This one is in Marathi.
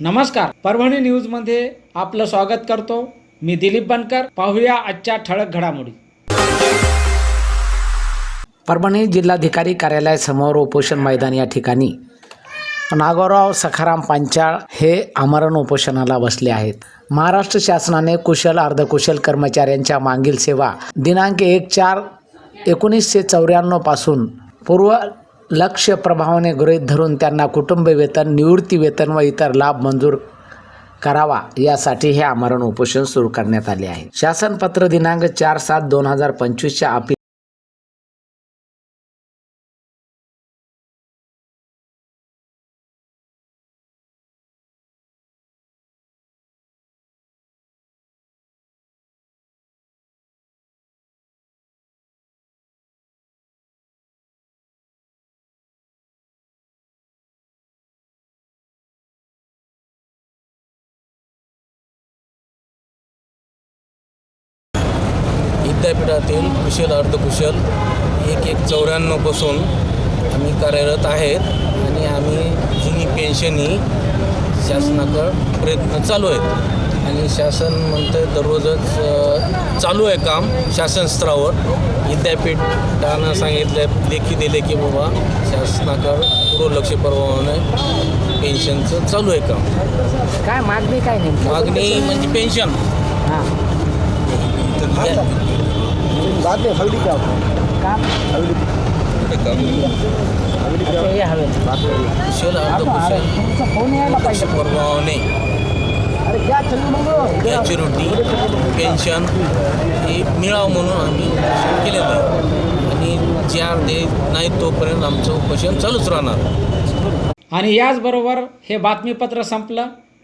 नमस्कार. परभणी न्यूजमध्ये आपलं स्वागत करतो. मी दिलीप बनकर. पाहूया आजच्या ठळक घडामोडी. परभणी जिल्हाधिकारी कार्यालयासमोर उपोषण मैदान या ठिकाणी नागोराव सखाराम पांचाळ हे आमरण उपोषणाला बसले आहेत. महाराष्ट्र शासनाने कुशल अर्धकुशल कर्मचाऱ्यांच्या मागील सेवा दिनांक एक चार एकोणीसशे चौऱ्याण्णवपासून पूर्व लक्ष प्रभावाने गृहीत धरून त्यांना कुटुंब वेतन निवृत्ती वेतन व इतर लाभ मंजूर करावा यासाठी हे आमरण उपोषण सुरू करण्यात आले आहे. शासन पत्र दिनांक चार सात दोन हजार पंचवीसच्या अपील विद्यापीठातील कुशल अर्धकुशल एक एक चौऱ्याण्णवपासून आम्ही कार्यरत आहेत आणि आम्ही जुनी पेन्शन ही शासनाकडं प्रयत्न चालू आहेत. आणि शासन म्हणतं दररोजच चालू आहे काम शासन स्तरावर. विद्यापीठानं सांगितलं लेखी दिले की बाबा शासनाकडं पूर्व लक्ष प्रभावाने पेन्शनचं चालू आहे काम. काय मागणी काय नेमकी? मागणी म्हणजे पेन्शन. हां. हे फोन यायला पाहिजे. अरे क्या चलू मग गॅच्युरिटी पेन्शन हे मिळावं म्हणून आम्ही केलेलं आहे. आणि ज्या दे नाही तोपर्यंत आमचं उपोषण चालूच राहणार. आणि याचबरोबर हे बातमीपत्र संपलं.